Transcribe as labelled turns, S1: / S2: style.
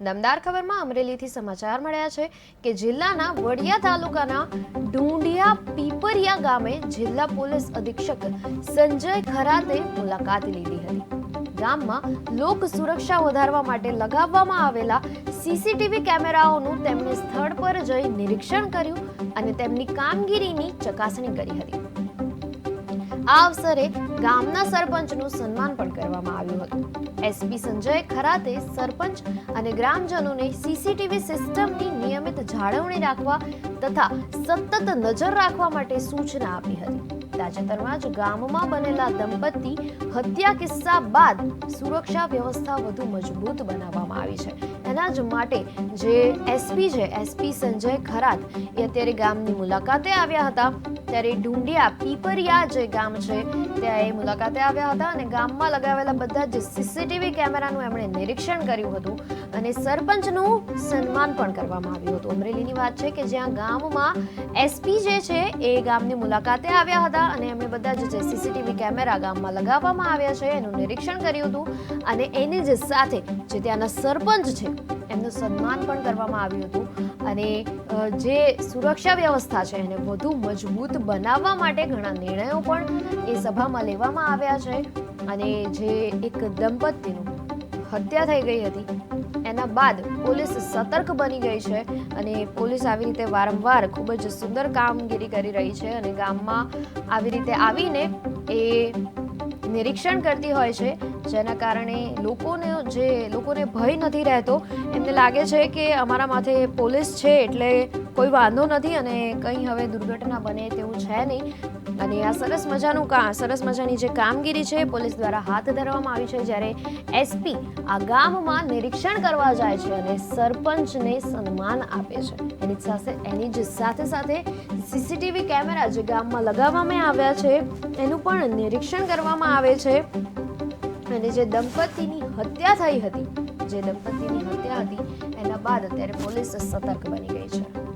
S1: દમદાર ખબરમાં અમરેલીથી સમાચાર મળ્યા છે કે જિલ્લાના વડિયા તાલુકાના ઢૂંઢિયા પીપરિયા ગામે જિલ્લા પોલીસ અધિક્ષક સંજય ખરાતે મુલાકાત લીધી હતી. ગામમાં લોક સુરક્ષા વધારવા માટે લગાવવામાં આવેલા સીસીટીવી કેમેરાઓનું તેમણે સ્થળ પર જઈ નિરીક્ષણ કર્યું અને તેમની કામગીરીની ચકાસણી કરી હતી. આ અવસરે ગામના સરપંચનું સન્માન પણ કરવામાં આવ્યું હતું. એસપી સંજય ખરાતે સરપંચ અને ગ્રામજનોને સીસીટીવી સિસ્ટમની નિયમિત જાળવણી રાખવા તથા સતત નજર રાખવા માટે સૂચના આપી હતી. તાજેતરમાં જ ગામમાં બનેલા દંપતી હત્યા કિસ્સા બાદ સુરક્ષા વ્યવસ્થા વધુ મજબૂત બનાવવામાં આવી છે. એના જ માટે જે એસપી છે, એસપી સંજય ખરાત, એ અત્યારે ગામની મુલાકાતે આવ્યા હતા. ત્યારે ઢુંડિયા પીપરિયા જે ગામ છે, ત્યાં એ મુલાકાતે આવ્યા હતા અને ગામમાં લગાવેલા બધા જ સીસીટીવી કેમેરાનું એમણે નિરીક્ષણ કર્યું હતું અને સરપંચનું સન્માન પણ કરવામાં આવ્યું હતું. અમરેલીની વાત છે કે જ્યાં ગામમાં એસપી જે છે, એ ગામની મુલાકાતે આવ્યા હતા. અને એમણે બધા જે સીસીટીવી કેમેરા ગામમાં લગાવવામાં આવ્યા છે, એનું નિરીક્ષણ કર્યું હતું અને એની જ સાથે જે ત્યાંના સરપંચ છે, એમનું સન્માન પણ કરવામાં આવ્યું હતું. અને જે સુરક્ષા વ્યવસ્થા છે, એને વધુ મજબૂત બનાવવા માટે ઘણા નિર્ણયો પણ એ સભામાં લેવામાં આવ્યા છે. અને જે એક દંપતીનું હત્યા થઈ ગઈ હતી. એના બાદ પોલીસ સતર્ક બની ગઈ છે અને પોલીસ આવી રીતે વારંવાર ખૂબ જ સુંદર કામગીરી કરી રહી છે અને ગામમાં આવી રીતે આવીને એ નિરીક્ષણ કરતી હોય છે. જેના કારણે લોકોને જે લોકોને ભય નથી રહેતો, એમને લાગે છે કે અમારા માથે પોલીસ છે એટલે કોઈ વાંધો નથી અને કંઈ હવે દુર્ઘટના બને તેવું છે નહીં. અને આ સરસ મજાનું કા, સરસ મજાની જે કામગીરી છે પોલીસ દ્વારા હાથ ધરવામાં આવી છે જ્યારે એસપી આ ગામમાં નિરીક્ષણ કરવા જાય છે અને સરપંચને સન્માન આપે છે. એની સાથે, એની જ સાથે સાથે સીસીટીવી કેમેરા જે ગામમાં લગાવવામાં આવ્યા છે, એનું પણ નિરીક્ષણ કરવામાં આવે છે. અને જે દંપતીની હત્યા થઈ હતી, જે દંપતીની હત્યા હતી, એના બાદ અત્યારે પોલીસ સતર્ક બની ગઈ છે.